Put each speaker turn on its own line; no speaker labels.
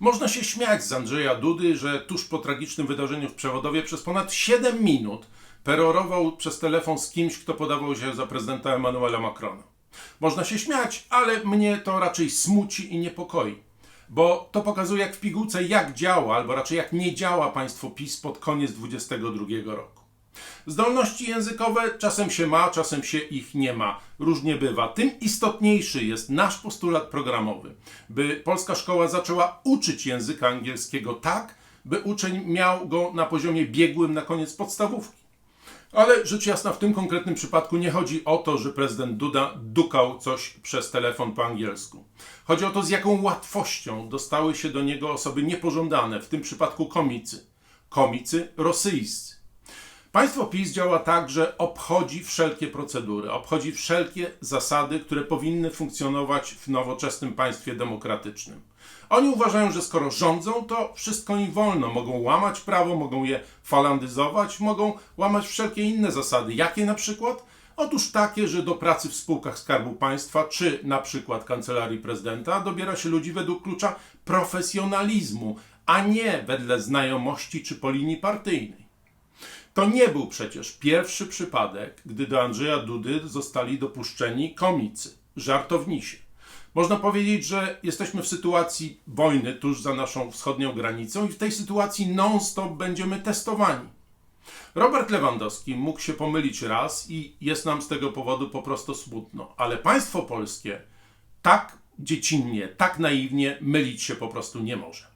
Można się śmiać z Andrzeja Dudy, że tuż po tragicznym wydarzeniu w Przewodowie przez ponad 7 minut perorował przez telefon z kimś, kto podawał się za prezydenta Emmanuela Macrona. Można się śmiać, ale mnie to raczej smuci i niepokoi, bo to pokazuje jak w pigułce jak działa, albo raczej jak nie działa państwo PiS pod koniec 2022 roku. Zdolności językowe czasem się ma, czasem się ich nie ma. Różnie bywa. Tym istotniejszy jest nasz postulat programowy, by polska szkoła zaczęła uczyć języka angielskiego tak, by uczeń miał go na poziomie biegłym na koniec podstawówki. Ale rzecz jasna, w tym konkretnym przypadku nie chodzi o to, że prezydent Duda dukał coś przez telefon po angielsku. Chodzi o to, z jaką łatwością dostały się do niego osoby niepożądane, w tym przypadku komicy. Komicy rosyjscy. Państwo PiS działa tak, że obchodzi wszelkie procedury, obchodzi wszelkie zasady, które powinny funkcjonować w nowoczesnym państwie demokratycznym. Oni uważają, że skoro rządzą, to wszystko im wolno. Mogą łamać prawo, mogą je falandyzować, mogą łamać wszelkie inne zasady. Jakie na przykład? Otóż takie, że do pracy w spółkach Skarbu Państwa, czy na przykład Kancelarii Prezydenta, dobiera się ludzi według klucza profesjonalizmu, a nie wedle znajomości czy po linii partyjnej. To nie był przecież pierwszy przypadek, gdy do Andrzeja Dudy zostali dopuszczeni komicy, żartownisie. Można powiedzieć, że jesteśmy w sytuacji wojny tuż za naszą wschodnią granicą i w tej sytuacji non-stop będziemy testowani. Robert Lewandowski mógł się pomylić raz i jest nam z tego powodu po prostu smutno, ale państwo polskie tak dziecinnie, tak naiwnie mylić się po prostu nie może.